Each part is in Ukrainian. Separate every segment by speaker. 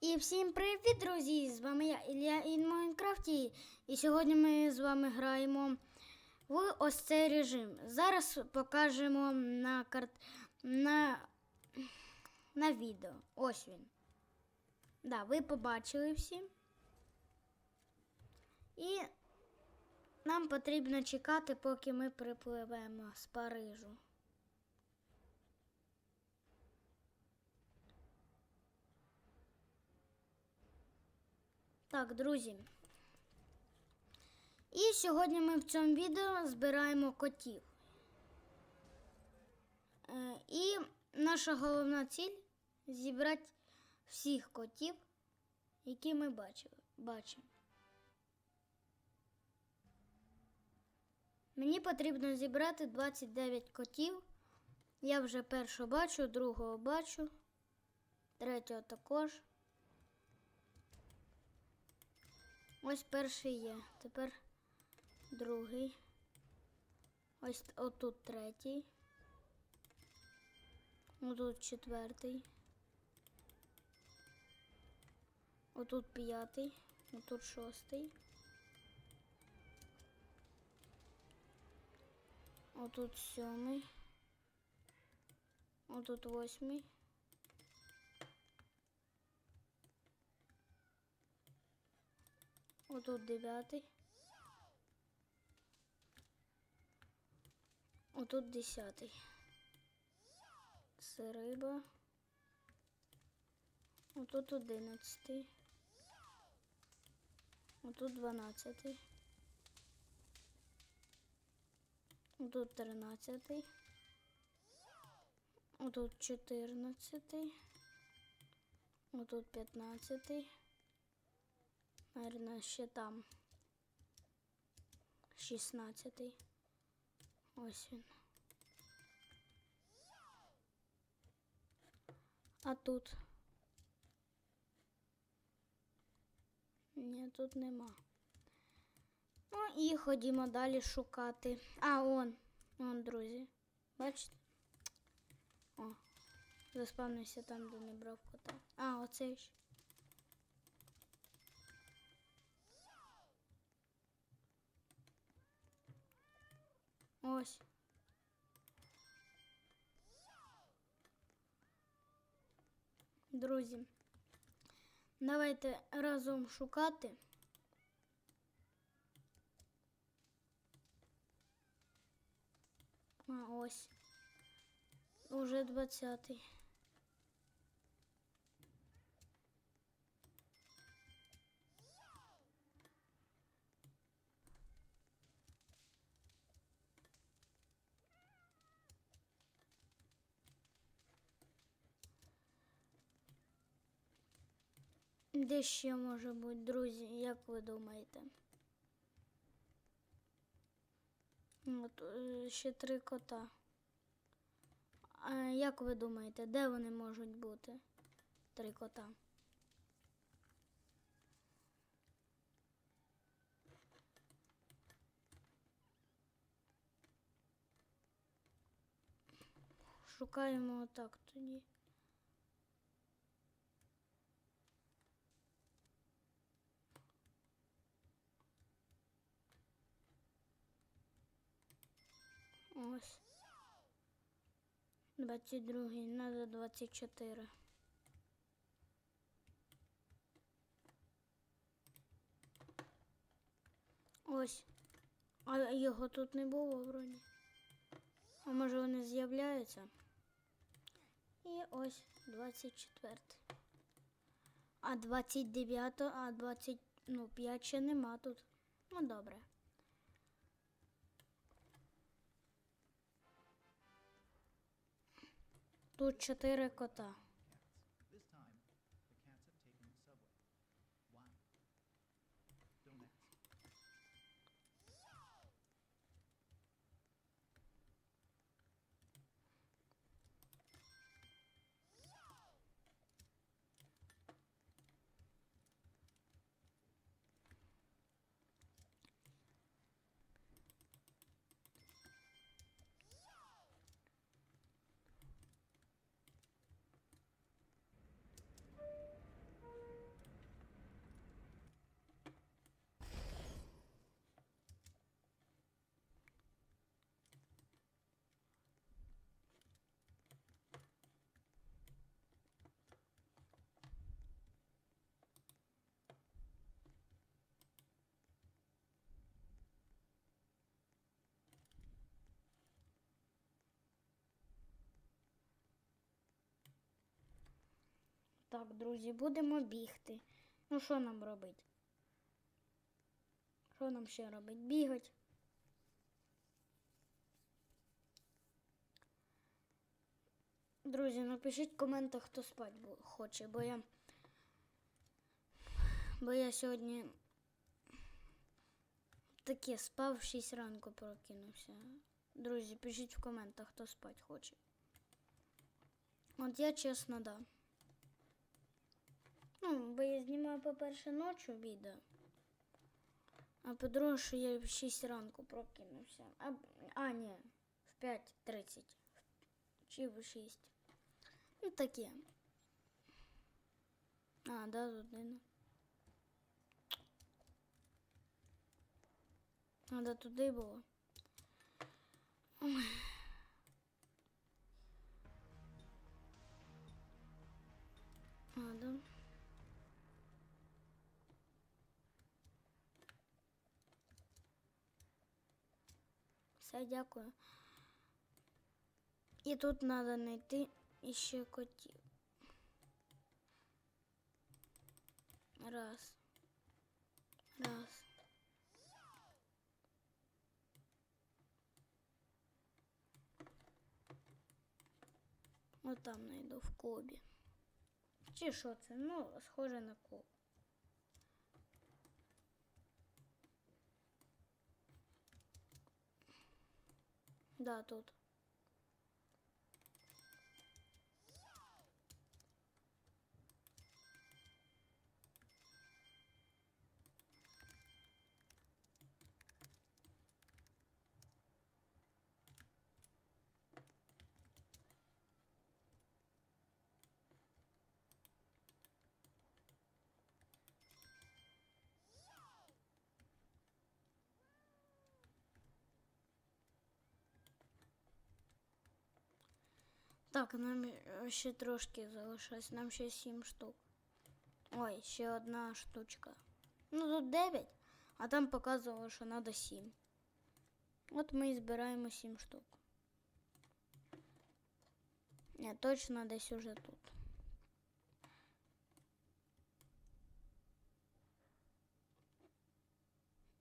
Speaker 1: І всім привіт, друзі! З вами я Ілля in Майнкрафті. І сьогодні ми з вами граємо в ось цей режим. Зараз покажемо на карт... на... на відео. Ось він. Да, ви побачили всі. І нам потрібно чекати, поки ми припливемо з Парижу. Так, друзі. І сьогодні ми в цьому відео збираємо котів. Е, І наша головна ціль зібрати всіх котів, які ми бачимо. Мені потрібно зібрати 29 котів. Я вже першого бачу, другого бачу, третього також. Ось перший є. Тепер другий. Ось отут третій. Отут четвертий. Отут п'ятий. Отут шостий. Отут сьомий. Отут восьмий. Отут дев'ятий. Отут десятий. Це риба. Отут одинадцятий. Отут дванадцятий. Отут тринадцятий. Отут чотирнадцятий. Отут п'ятнадцятий. Наверное, ще там. Шістнадцятий. Ось він. А тут? Ні, тут нема. Ну і ходімо далі шукати. А, он, он, друзі. Бачите? О, заспавнився там, де не брав кота. А, оцей ж. Ось. Друзі, давайте разом шукати. А ось. Уже двадцятий. Де ще може бути, друзі, як ви думаєте? От е, ще три кота. А як ви думаєте, де вони можуть бути? Три кота. Шукаємо отак тоді. Ось. 22, надо 24. Ось. А його тут не було вроді. А може вони з'являються? І ось 24. А 29, а 20, ну 5 ще нема тут. Ну добре. Тут чотири кота. Так, друзі, будемо бігти. Ну, що нам робити? Що нам ще робити? Бігати. Друзі, напишіть в коментах, хто спать хоче, бо я. Бо я сьогодні таке спав в 6 ранку прокинувся. Друзі, пишіть в коментах, хто спать хоче. От я чесно, да. Ну, бо я знімаю, по-перше, ночі відео. А по-друге, що я в 6 ранку прокинувся. А, а ні, в 5.30. Чи в 6. Ну таке. А, да, година. Надо туди було. Все, дякую. І тут треба знайти іще котів. Раз. Раз. От там знайду в клубі. Чи що це? Ну, схоже на клуб. Да, тут. Так, нам е, ще трошки залишилось. Нам ще сім штук. Ой, ще одна штучка. Ну тут дев'ять, а там показувало, що треба сім. От ми і збираємо сім штук. Ні, точно десь уже тут.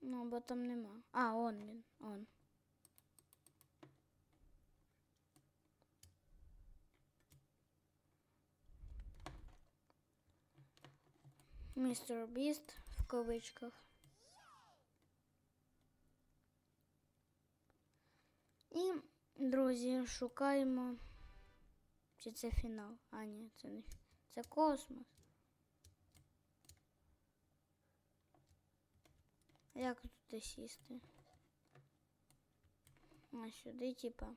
Speaker 1: Ну, бо там нема. А, он він, он. Містер Біст в кавичках. І, друзі, шукаємо. Чи це фінал? А, ні, це не це космос. Як туди сісти? А сюди, типа.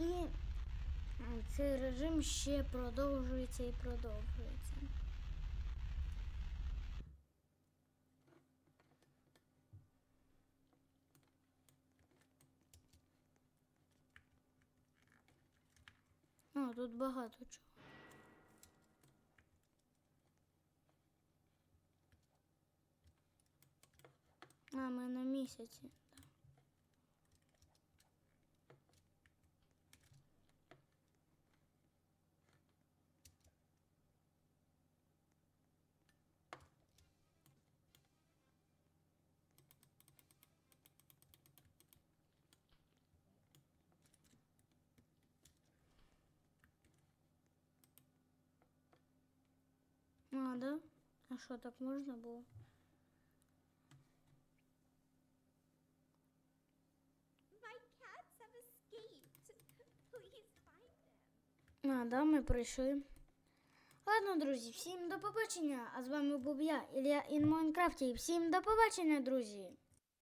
Speaker 1: І цей режим ще продовжується і продовжується. О, тут багато чого. А, ми на місяці. А, да? А что так можно было? А, да, ми прийшли. Ладно, друзья, всем до побачення. А с вами був я, Ілля Ін Майнкрафті. всем до побачення, друзья.